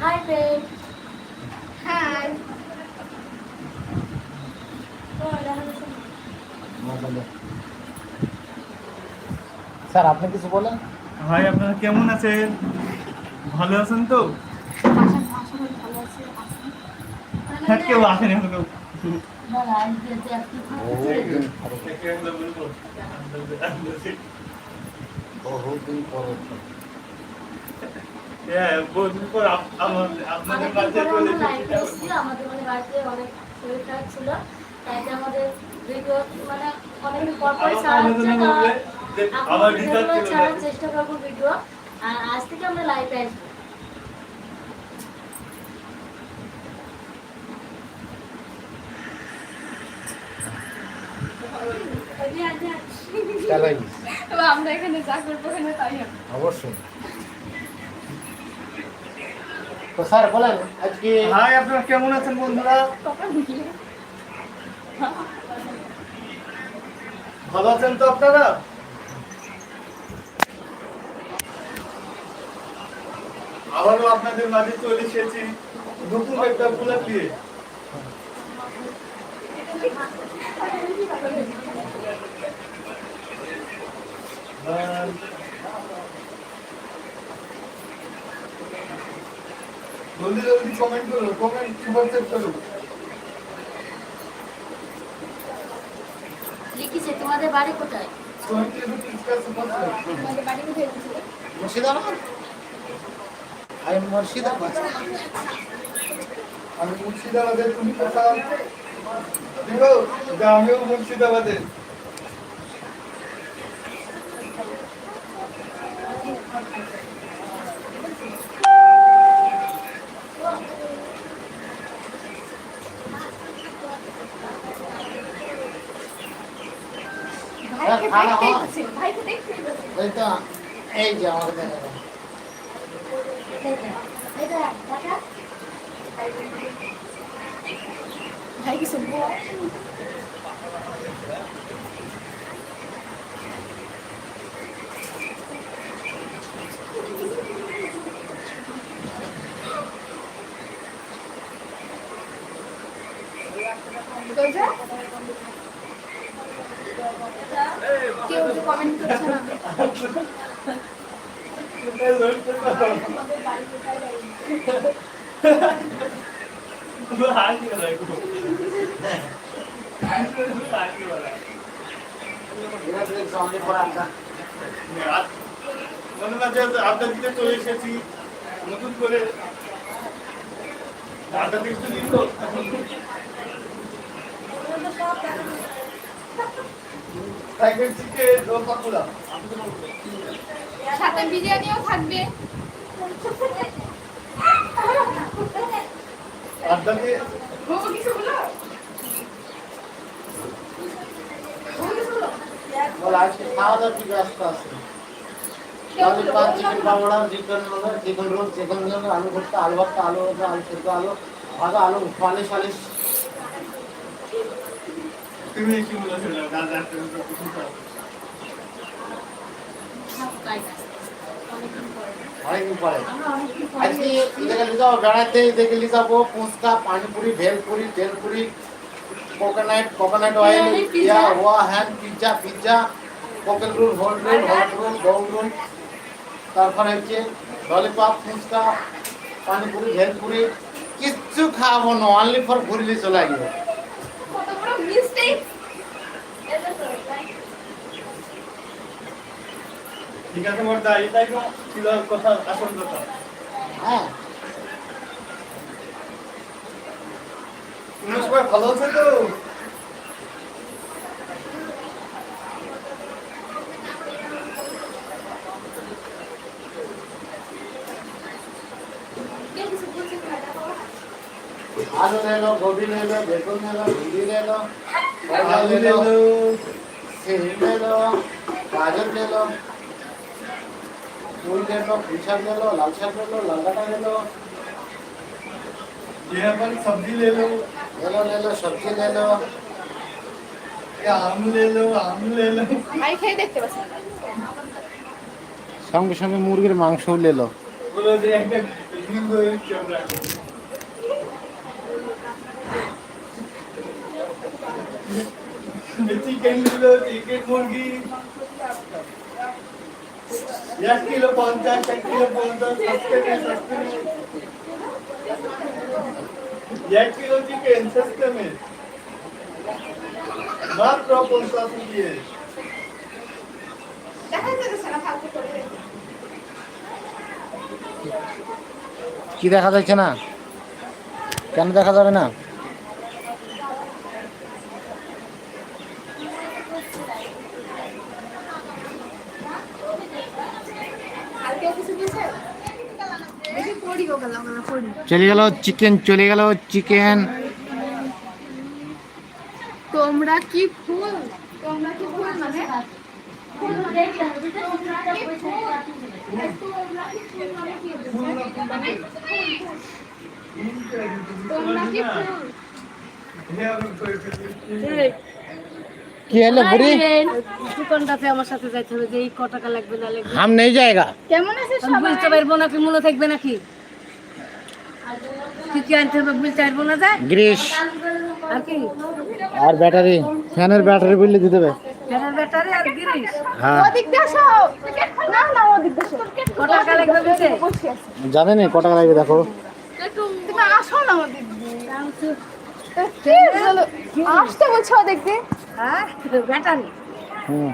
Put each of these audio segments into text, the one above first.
Hi friend hi sir আপনি কিছু বলেন? ভাই আপনারা কেমন আছেন? ভালো আছেন তো? ভালো আছে। হ্যাঁ কেউ আসেনি এখনও। একটু বহুদিন আমাদের বাড়িতে অনেক ছিল তাই আমাদের ভিডিও মানে ছাড়ার চেষ্টা করব ভিডিও আর আজ থেকে আমরা লাইভে আসব চালাই আমরা এখানে যা করব এখানে তাই অবশ্যই। তো স্যার বলেন আজকে হাই আপনারা কেমন আছেন বন্ধুরা? ভালো আছেন তো আপনারা? আবারও আপনাদের মাঝে চলে এসেছি নতুন একটা নিয়ে আর জলদি জলদি কমেন্ট করো কমেন্ট সুপার চেক করো লিখেছে তোমাদের বাড়ি কোথায় মুর্শিদাবাদ? আমি মুর্শিদাবাদ। আমি মুর্শিদাবাদের তুমি কোথাও দেখো আমিও মুর্শিদাবাদের ভাইকে খাওয়া দেখতেই হয়। পাচ্ছি না, ভাইকে দেখতেই পাচ্ছি না। এই তো এই যে আমাকে দেখা যায়। এই যে, দেখা। ভাই কিছু বল। বলছে? কেউ তো কমেন্ট করছে না। আড্ডা দিতে চলে এসেছি নতুন করে দিতে দিন তো পাকুড়া সাথে বিরিয়ানিও থাকবে। কিছু বলো? বলো আজকে খাওয়া কি আছে? কেউ তাহলে বলো, পাঁচ chicken pakora chicken chicken roll chicken আলু ভর্তা আলু ভর্তা আলু সেদ্ধ আলু ভাজা আলু পালিশ পালিশ তুমি কি বলেছিল দাদা তুমি তো কিছু খাও। অনেকদিন পরে। অনেকদিন পরে আমরা অনেকদিন পরে আজকে এসেছি। এদিকে নিয়ে যাব বেড়াতে এদিকে নিয়ে যাব ফুচকা পানিপুরি ভেলপুরি তেলপুরি কোকোনাট কোকোনাট অয়েল বিরিয়ানি, ইয়া পিৎজা। ওয়া হ্যান্ড পিৎজা পিৎজা কোকেন রোল হোল রোল হট রোল গোল রোল তারপরে হচ্ছে ললিপপ ফুচকা পানিপুরি ভেলপুরি কিচ্ছু খাব না অনলি ফর ঘুরলি চলে গিয়ে কত বড় মিস্টেক ঠিক আছে মর্দা এটাই তো ছিল কথা আসল কথা। হ্যাঁ। তোমরা সবাই ভালো আছো তো? আলু নিলো গোবি নিলো বেগুন নিলো ভিন্ডি নিলো গাজর নিলো সিম নিলো গাজর নিলো लो भिंडी ले लो करेला আলু ले ले लो लो सेब ले लो गाजर ले लो फूल ले लो फूल ले लो लाल शाक ले लो लाल डाटा ले लो ये वाली सब्जी ले लो ले लो ले लो सब्जी ले लो এ আম লে লো আম লে লো ভাই খেয়ে দেখতে পাচ্ছি সঙ্গে সঙ্গে মুরগির মাংসও লেলো বলো যে একটা হিন্দু চোখরা চিকেন দিলো চিকেন মুরগি এক কিলো পঞ্চাশ এক কিলো পঞ্চাশ এক কিলো চিকেন সস্তে মাত্র পঞ্চাশ দিয়ে। কি দেখা যাচ্ছে না? কেন দেখা যাবে না? চলে গেল চিকেন চলে গেল চিকেন তোমরা কি ফুল? তোমরা কি ফুল মানে? কি? আছো। মানে কি? বুঝছ? তোমরা কি ফুল? কি হলো বুড়ি? দোকানটাতে আমার সাথে যাইতে হবে যে এই ক টাকা লাগবে না লাগবে। হাম নেই জায়গা। কেমন আছিস আমি সবাই? বুঝতে পারব নাকি মনে থাকবে নাকি? কি কি আনতে হবে বুঝতে পারব না যায়? গ্রিস। আর কি? আর ব্যাটারি ফ্যানের ব্যাটারি বললে দিতে হবে। ফ্যানের ব্যাটারি আর গিরিস। হ্যাঁ। ওদিক দিয়ে না ওদিক টাকা লাগবে টাকা লাগবে দেখো। তুমি আসো না ওদিক দিয়ে। কি হলো? আসতে বলছো দিয়ে? হ্যাঁ ব্যাটারি। হুম।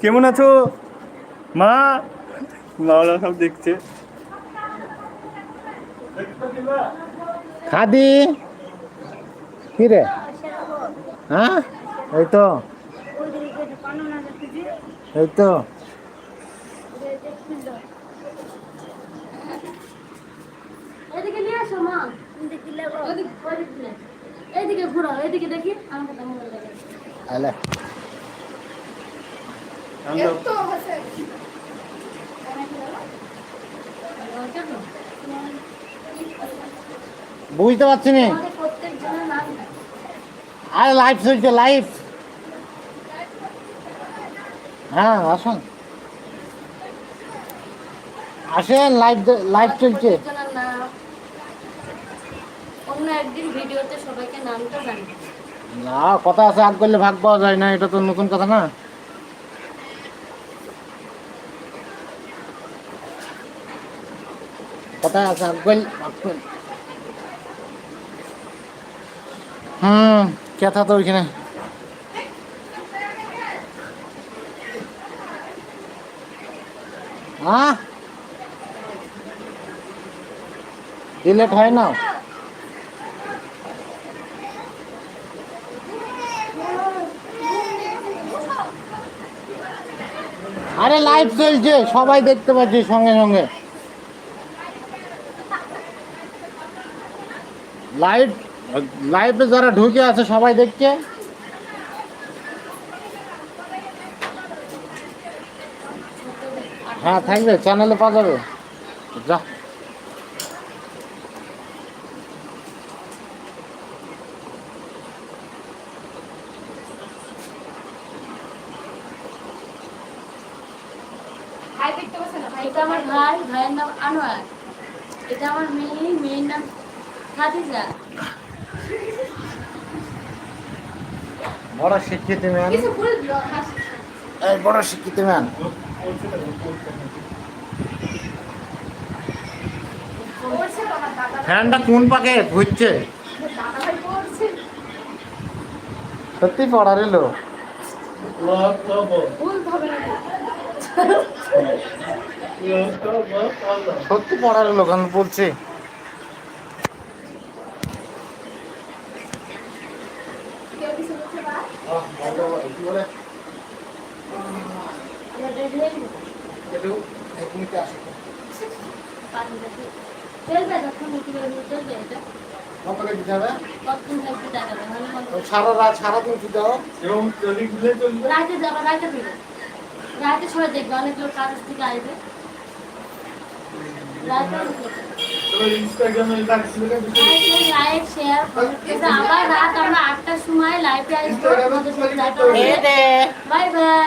কেমন আছো? মা? মাওলা সব দেখছে। খাদি? কি রে? হ্যাঁ? এই তো। এই তো। এদিকে ঘুরো দেখি আমাকে তো লাগে বুঝতে পারছি না। আরে লাইভ চলছে লাইভ হ্যাঁ আসুন। আসেন লাইভ লাইভ চলছে। না, কথা আছে আগ করলে ভাগ পাওয়া যায় না, এটা তো নতুন কথা না। কথা আছে আগ করলে হুম কথা তো ওইখানে? হ্যাঁ ডিলেট হয় না? আরে লাইভ চলছে, সবাই দেখতে পাচ্ছি সঙ্গে সঙ্গে। লাইভ লাইভে যারা ঢুকে আছে, সবাই দেখছে। হ্যাঁ থাকবে চ্যানেলে পাওয়া যাবে। যা। এটা আমার ভাই, ভাইয়ের নাম আনোয়ার। এটা আমার মেয়ে, মেয়ের নাম খাদিজা। বড় শিক্ষিত ম্যান। এই বড় শিক্ষিত ম্যান। ফ্যানটা কোন পাকে ঘুরছে? সত্যি পড়ার এলো ভুল সত্যি পড়ার লোক আমি বলছি কেউ কিছু বলছে বা আহ, ভালো, কি বলে? আমরা বের হয়ে যাব। একটু এক মিনিটে আসো। পানি দেখি। ফেলবে যখন উঠে বের হয়ে ফেলবে এটা। কত করে দিতে হবে? কতক্ষণ থাকবে টাকা দেবে? মানে কত? তো সারা রাত সারাদিন কি দাও এবং যদি ভুলে চলবে রাতে যাবে রাতে ফিরে রাতে সবাই দেখবে অনেক লোক কাজ থেকে আসবে রাতে অনেক লোক আসবে। তবে ইনস্টাগ্রামে লাগছিল লাইক শেয়ার করতেছে আবার রাত আমরা আটটার সময় লাইভে আসব বাই বাই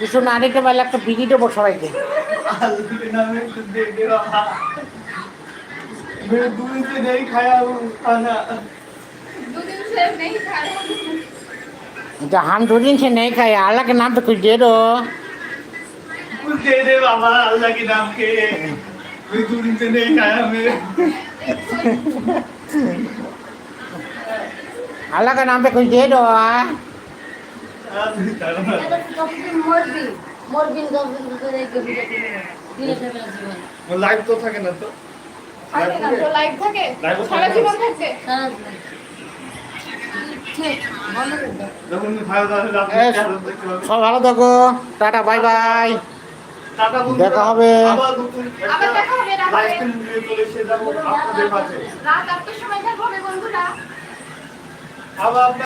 কিছু না দিতে পারলে একটা বিড়ি দেবো সবাইকে आलू नाम है दे दे रहा मैं दूर से नहीं खाया हूँ खाना দুদিন সে নেই খায় तो हम दो दिन से नहीं खाए अल्लाह के नाम पे कुछ दे दो कुछ दे दे बाबा अल्लाह के नाम के मैं दूर से नहीं खाया मैं अल्लाह के नाम पे कुछ दे दो এটা লাইভ তো থাকে না তো? থাকে সব ভালো থাকো টাটা বাই বাই দেখা হবে।